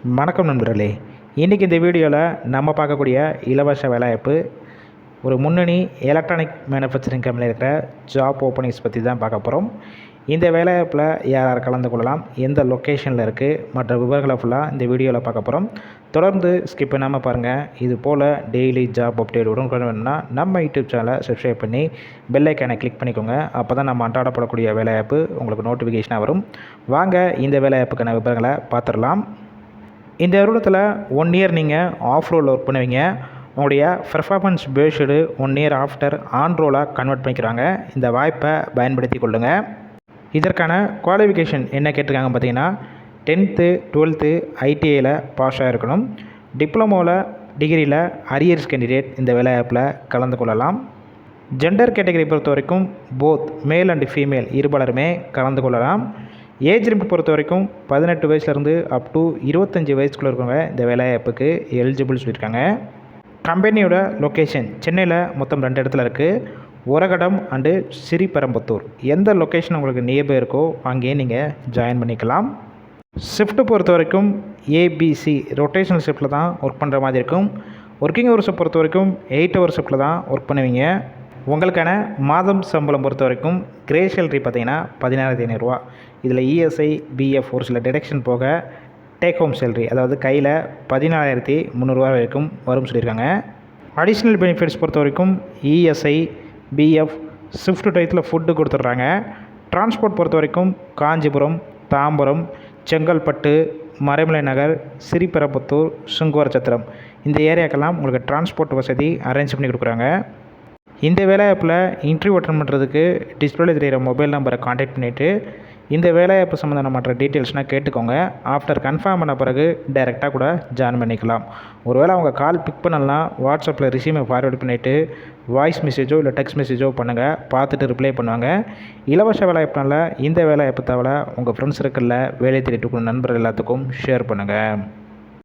வணக்கம் நண்பர்களே. இன்றைக்கி இந்த வீடியோவில் நம்ம பார்க்கக்கூடிய இலவச வேலைவாய்ப்பு ஒரு முன்னணி எலக்ட்ரானிக் மேனுஃபேக்சரிங் கம்பெனியில் இருக்கிற ஜாப் ஓப்பனிங்ஸ் பற்றி தான் பார்க்க போகிறோம் இந்த வேலைவாய்ப்பில் யார் யார் கலந்து கொள்ளலாம் எந்த லொக்கேஷனில் இருக்குது மற்ற விவரங்களை ஃபுல்லாக இந்த வீடியோவில் பார்க்க போகிறோம் தொடர்ந்து ஸ்கிப் பண்ணாமல் பாருங்கள் இது போல் டெய்லி ஜாப் அப்டேட் உடனுக்குடன் வேணும்னா நம்ம யூடியூப் சேனலை சப்ஸ்கிரைப் பண்ணி பெல் ஐக்கானை கிளிக் பண்ணிக்கோங்க. அப்போ தான் நம்ம அன்றாடப்படக்கூடிய வேலைவாய்ப்பு உங்களுக்கு நோட்டிஃபிகேஷனாக வரும். வாங்க இந்த வேலைவாய்ப்புக்கான விவரங்களை பார்த்துடலாம். இந்த வருடத்தில் ஒன் இயர் நீங்கள் ஆஃப் ரோலில் ஒர்க் பண்ணுவீங்க. உங்களுடைய performance based one year after on ரோலாக convert பண்ணிக்கிறாங்க. இந்த வாய்ப்பை பயன்படுத்தி கொள்ளுங்கள் இதற்கான குவாலிஃபிகேஷன் என்ன கேட்டிருக்காங்க பார்த்தீங்கன்னா டென்த்து டுவெல்த்து ஐடிஐயில் பாஸ் ஆகிருக்கணும் டிப்ளமோவில் டிகிரியில் அரியர்ஸ் கேண்டிடேட் இந்த வேலைவாய்ப்பில் கலந்து கொள்ளலாம். ஜெண்டர் கேட்டகரி பொறுத்த வரைக்கும் போத் மேல் அண்ட் ஃபீமேல் இருபலருமே கலந்து கொள்ளலாம். ஏஜ் லிமிட் பொறுத்த வரைக்கும் பதினெட்டு வயசுலேருந்து அப் டு இருபத்தஞ்சி வயசுக்குள்ளே இருக்கவங்க இந்த வேலைவாய்ப்புக்கு எலிஜிபிள் சொல்லியிருக்காங்க. கம்பெனியோட லொக்கேஷன் சென்னையில் மொத்தம் ரெண்டு இடத்துல இருக்குது உரகடம் அண்டு ஸ்ரீபெரம்பத்தூர் எந்த லொக்கேஷன் உங்களுக்கு நியர்பை இருக்கோ அங்கேயே நீங்கள் ஜாயின் பண்ணிக்கலாம். ஷிஃப்ட்டு பொறுத்த வரைக்கும் ஏபிசி ரொட்டேஷனல் ஷிஃப்ட்டில் தான் ஒர்க் பண்ணுற மாதிரி இருக்கும். ஒர்க்கிங் ஹவர்ஸை பொறுத்த வரைக்கும் எயிட் ஹவர் ஷிஃப்ட்டில் தான் ஒர்க் பண்ணுவீங்க. உங்களுக்கான மாதம் சம்பளம் பொறுத்த வரைக்கும் கிரே சேலரி பார்த்தீங்கன்னா பதினாயிரத்தி ஐநூறுரூவா இதில் இஎஸ்ஐ பிஎஃப் ஒரு சில டிடெக்ஷன் போக டேக் ஹோம் சேலரி அதாவது கையில் பதினாலாயிரத்தி முந்நூறுரூவா வரைக்கும் வரும்னு சொல்லியிருக்காங்க. அடிஷ்னல் பெனிஃபிட்ஸ் பொறுத்த வரைக்கும் இஎஸ்ஐ பிஎஃப் ஸ்விஃப்ட் டயத்தில் ஃபுட்டு கொடுத்துட்றாங்க. டிரான்ஸ்போர்ட் பொறுத்த வரைக்கும் காஞ்சிபுரம் தாம்பரம் செங்கல்பட்டு மறைமலை நகர் சிறிபெரம்புத்தூர் சுங்குவரச்சத்திரம் இந்த ஏரியாக்கெல்லாம் உங்களுக்கு டிரான்ஸ்போர்ட் வசதி அரேஞ்ச் பண்ணி கொடுக்குறாங்க. இந்த வேலைவாய்ப்பில் இன்டர்வியூ அட்டன் பண்ணுறதுக்கு டிஸ்பிளேல தெரிகிற மொபைல் நம்பரை காண்டாக்ட் பண்ணிவிட்டு இந்த வேலையாப்பு சம்மந்தமான மற்ற டீட்டெயில்ஸ்னால் கேட்டுக்கோங்க. ஆஃப்டர் கன்ஃபார்ம் பண்ண பிறகு டைரெக்டாக கூட ஜாயின் பண்ணிக்கலாம். ஒருவேளை அவங்க கால் பிக் பண்ணலாம் வாட்ஸ்அப்பில் ரிசீமை ஃபார்வேர்ட் பண்ணிவிட்டு வாய்ஸ் மெசேஜோ இல்லை டெக்ஸ்ட் மெசேஜோ பண்ணுங்கள் பார்த்துட்டு ரிப்ளை பண்ணுவாங்க. இலவச வேலைவாய்ப்புனால இந்த வேலைவாய்ப்பு தவிர உங்கள் ஃப்ரெண்ட்ஸ் சர்க்கிளில் வேலை தேடிட்டு நண்பர்கள் எல்லாத்துக்கும் ஷேர் பண்ணுங்கள்